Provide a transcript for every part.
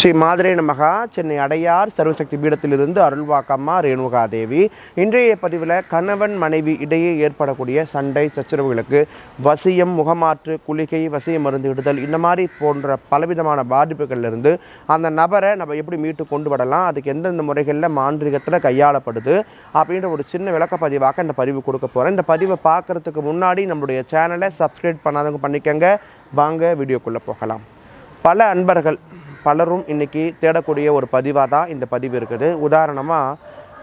ஸ்ரீ மாதுரை நமகா சென்னை அடையார் சர்வசக்தி பீடத்திலிருந்து அருள்வாக்கம்மா ரேணுகா தேவி இன்றைய பதிவில் கணவன் மனைவி இடையே ஏற்படக்கூடிய சண்டை சச்சரவுகளுக்கு வசியம் முகமாற்று குளிகை வசிய மருந்து இடுதல் இந்த மாதிரி போன்ற பலவிதமான பாதிப்புகள்லேருந்து அந்த நபரை நம்ம எப்படி மீட்டு கொண்டு வரலாம் அதுக்கு எந்தெந்த முறைகளில் மாந்திரிகத்தில் கையாளப்படுது அப்படின்ற ஒரு சின்ன விளக்கப்பதிவாக இந்த பதிவு கொடுக்க போகிறேன் இந்த பதிவை பார்க்குறதுக்கு முன்னாடி நம்மளுடைய சேனலை சப்ஸ்கிரைப் பண்ணாதவங்க பண்ணிக்கங்க. வாங்க வீடியோக்குள்ளே போகலாம். பல அன்பர்கள் பலரும் இன்றைக்கி தேடக்கூடிய ஒரு பதிவாக தான் இந்த பதிவு இருக்குது. உதாரணமாக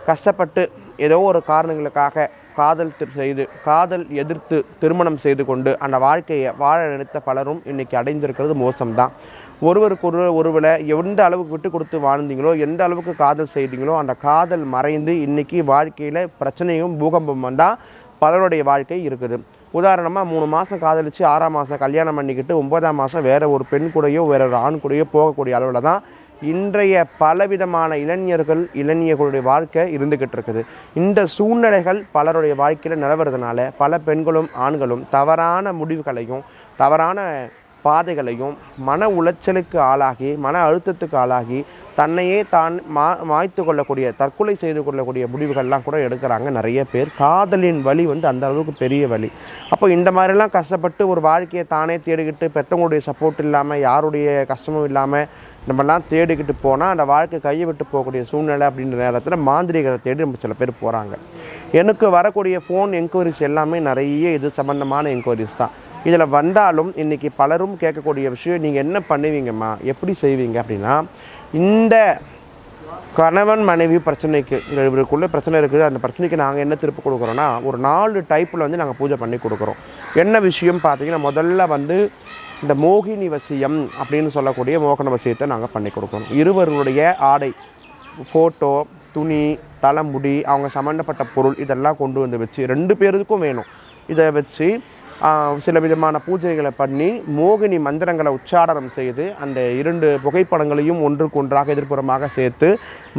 கஷ்டப்பட்டு ஏதோ ஒரு காரணங்களுக்காக காதல் செய்து காதல் எதிர்த்து திருமணம் செய்து கொண்டு அந்த வாழ்க்கையை வாழ நினைத்த பலரும் இன்றைக்கி அடைந்திருக்கிறது மோசம்தான். ஒருவருக்கு ஒரு ஒருவரை எந்த அளவுக்கு விட்டு கொடுத்து வாழ்ந்தீங்களோ எந்த அளவுக்கு காதல் செய்தீங்களோ அந்த காதல் மறைந்து இன்னைக்கு வாழ்க்கையில் பிரச்சனையும் பூகம்பம் தான் பலருடைய வாழ்க்கை இருக்குது. உதாரணமாக மூணு மாதம் காதலிச்சு ஆறாம் மாதம் கல்யாணம் பண்ணிக்கிட்டு ஒன்பதாம் மாதம் வேறு ஒரு பெண் கூடயோ வேற ஒரு ஆண் கூடயோ போகக்கூடிய அளவில் தான் இன்றைய பலவிதமான இளைஞர்கள் இளைஞர்களுடைய வாழ்க்கை இருந்துக்கிட்டு இருக்குது. இந்த சூழ்நிலைகள் பலருடைய வாழ்க்கையில் நிலவுறதுனால பல பெண்களும் ஆண்களும் தவறான முடிவுகளையும் தவறான பாதைகளையும் மன உளைச்சலுக்கு ஆளாகி மன அழுத்தத்துக்கு ஆளாகி தன்னையே தான் மா மாய்த்து கொள்ளக்கூடிய தற்கொலை செய்து கொள்ளக்கூடிய முடிவுகள்லாம் கூட எடுக்கிறாங்க நிறைய பேர். காதலின் வலி வந்து அந்த அளவுக்கு பெரிய வழி அப்போ இந்த மாதிரிலாம் கஷ்டப்பட்டு ஒரு வாழ்க்கையை தானே தேடிக்கிட்டு பெற்றவங்களுடைய சப்போர்ட் இல்லாமல் யாருடைய கஷ்டமும் இல்லாமல் நம்மலாம் தேடிக்கிட்டு போனால் அந்த வாழ்க்கை கையை விட்டு போகக்கூடிய சூழ்நிலை அப்படின்ற நேரத்தில் மாந்திரிகரை தேடி நம்ம சில பேர் போகிறாங்க எனக்கு வரக்கூடிய ஃபோன் என்கொயரிஸ் எல்லாமே நிறைய இது சம்மந்தமான என்கொயரிஸ் தான். இதில் வந்தாலும் இன்றைக்கி பலரும் கேட்கக்கூடிய விஷயம் நீங்கள் என்ன பண்ணுவீங்கம்மா? எப்படி செய்வீங்க அப்படின்னா இந்த கணவன் மனைவி பிரச்சனைக்கு இவருக்குள்ளே பிரச்சனை இருக்குது அந்த பிரச்சனைக்கு நாங்கள் என்ன திருப்பி கொடுக்குறோன்னா ஒரு நாலு டைப்பில் வந்து நாங்கள் பூஜை பண்ணி கொடுக்குறோம். என்ன விஷயம் பார்த்தீங்கன்னா முதல்ல வந்து இந்த மோகினி வசியம் அப்படின்னு சொல்லக்கூடிய மோகன வசியத்தை நாங்கள் பண்ணி கொடுக்கணும். இருவர்களுடைய ஆடை ஃபோட்டோ துணி தலைமுடி அவங்க சம்மந்தப்பட்ட பொருள் இதெல்லாம் கொண்டு வந்து வச்சு ரெண்டு பேருக்கும் வேணும். இதை வச்சு சில விதமான பூஜைகளை பண்ணி மோகினி மந்திரங்களை உச்சாடனம் செய்து அந்த இரண்டு புகைப்படங்களையும் ஒன்றுக்கு ஒன்றாக எதிர்ப்புறமாக சேர்த்து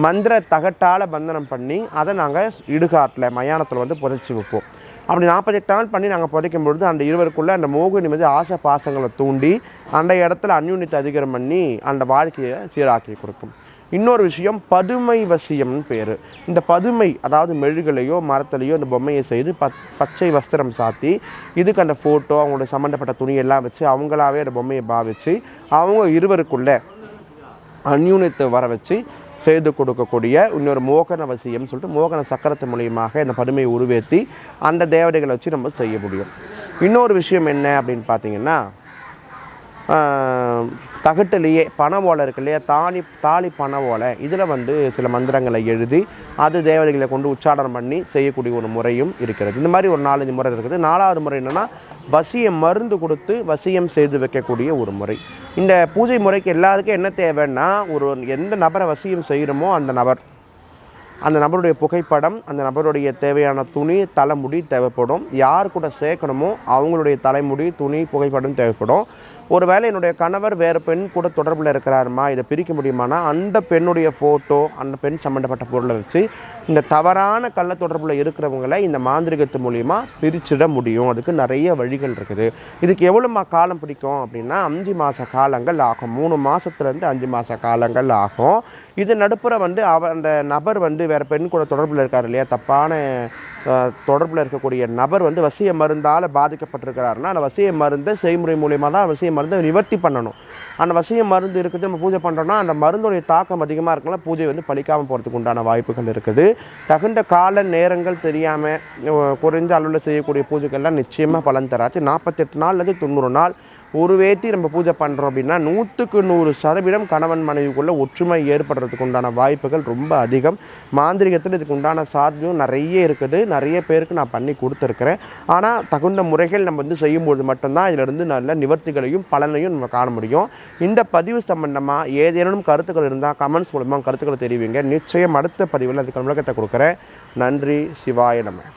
மந்திர தகட்டால் பந்தனம் பண்ணி அதை நாங்கள் இடுகாட்டில் மயானத்தில் வந்து புதைச்சி வைப்போம். அப்படி நாற்பத்தெட்டு நாள் பண்ணி நாங்கள் புதைக்கும் பொழுது அந்த இருவருக்குள்ளே அந்த மோகினி வந்து ஆசை பாசங்களை தூண்டி அந்த இடத்துல அந்யுன்யத்தை அதிகாரம் பண்ணி அந்த வாழ்க்கையை சீராக்கி கொடுக்கும். இன்னொரு விஷயம் பதுமை வசியம்னு பேர். இந்த பதுமை அதாவது மெழுகலையோ மரத்துலையோ இந்த பொம்மையை செய்து பச் பச்சை வஸ்திரம் சாத்தி இதுக்கு அந்த ஃபோட்டோ அவங்களோட சம்மந்தப்பட்ட துணியெல்லாம் வச்சு அவங்களாவே அந்த பொம்மையை பாவிச்சு அவங்க இருவருக்குள்ள அந்யூனத்தை வர வச்சு செய்து கொடுக்கக்கூடிய இன்னொரு மோகன வசியம் சொல்லிட்டு மோகன சக்கரத்து மூலியமாக இந்த பதுமையை உருவேற்றி அந்த தேவதைகளை வச்சு நம்ம செய்ய முடியும். இன்னொரு விஷயம் என்ன அப்படின்னு பார்த்தீங்கன்னா தகட்டுலேயே பனை ஓலை இருக்கு இல்லையா? தாலி தாலி பனை ஓலை. இதில் வந்து சில மந்திரங்களை எழுதி அது தேவதைகளை கொண்டு உச்சாடனம் பண்ணி செய்யக்கூடிய ஒரு முறையும் இருக்கிறது. இந்த மாதிரி ஒரு நாலஞ்சு முறை இருக்குது. நாலாவது முறை என்னென்னா வசியம் மருந்து கொடுத்து வசியம் செய்து வைக்கக்கூடிய ஒரு முறை. இந்த பூஜை முறைக்கு எல்லாருக்கும் என்ன தேவைன்னா ஒரு எந்த நபரை வசியம் செய்கிறோமோ அந்த நபர் அந்த நபருடைய புகைப்படம் அந்த நபருடைய தேவையான துணி தலைமுடி தேவைப்படும். யார் கூட சேர்க்கணுமோ அவங்களுடைய தலைமுடி துணி புகைப்படம் தேவைப்படும். ஒருவேளை என்னுடைய கணவர் வேறு பெண் கூட தொடர்பில் இருக்கிறாருமா? இதை பிரிக்க முடியுமானா? அந்த பெண்ணுடைய ஃபோட்டோ அந்த பெண் சம்மந்தப்பட்ட பொருளை வச்சு இந்த தவறான கள்ள தொடர்பில் இருக்கிறவங்களை இந்த மாந்திரிகத்து மூலிமா பிரிச்சிட முடியும். அதுக்கு நிறைய வழிகள் இருக்குது. இதுக்கு எவ்வளோமா காலம் பிடிக்கும் அப்படின்னா அஞ்சு மாத காலங்கள் ஆகும். மூணு மாதத்துலேருந்து அஞ்சு மாத காலங்கள் ஆகும். இது நடுப்புற வந்து அவ அந்த நபர் வந்து வேறு பெண் கூட தொடர்பில் இருக்கார் இல்லையா? தப்பான தொடர்பில் இருக்கக்கூடிய நபர் வந்து வசிய மருந்தால் பாதிக்கப்பட்டிருக்கிறாருன்னா அந்த வசிய மருந்தை செய்முறை மூலியமாக தான் வசிய மருந்தை நிவர்த்தி பண்ணணும். அந்த வசிய மருந்து இருக்குது நம்ம பூஜை பண்ணுறோன்னா அந்த மருந்துடைய தாக்கம் அதிகமாக இருக்கலாம் பூஜை வந்து பழிக்காமல் போகிறதுக்கு உண்டான வாய்ப்புகள் இருக்குது. தகுந்த கால நேரங்கள் தெரியாமல் குறைந்த அளவில் செய்யக்கூடிய பூஜைகள்லாம் நிச்சயமாக பலன் தராது. நாற்பத்தெட்டு நாள் அல்லது தொண்ணூறு நாள் ஒரு நம்ம பூஜை பண்ணுறோம் அப்படின்னா நூற்றுக்கு நூறு சதவீதம் கணவன் மனைவிக்குள்ளே ஒற்றுமை ஏற்படுறதுக்கு உண்டான வாய்ப்புகள் ரொம்ப அதிகம். மாந்திரிகத்தில் இதுக்கு உண்டான சாத்தியம் நிறைய இருக்குது. நிறைய பேருக்கு நான் பண்ணி கொடுத்துருக்குறேன். ஆனால் தகுந்த முறைகள் நம்ம வந்து செய்யும்போது மட்டும்தான் இதிலிருந்து நல்ல நிவர்த்திகளையும் பலனையும் நம்ம காண முடியும். இந்த பதிவு சம்பந்தமாக ஏதேனும் கருத்துக்கள் இருந்தால் கமெண்ட்ஸ் மூலமாக கருத்துக்களை தெரிவிங்க. நிச்சயம் அடுத்த பதிவில் அதுக்கு விளக்கத்தை கொடுக்குறேன். நன்றி. சிவாய நம்ம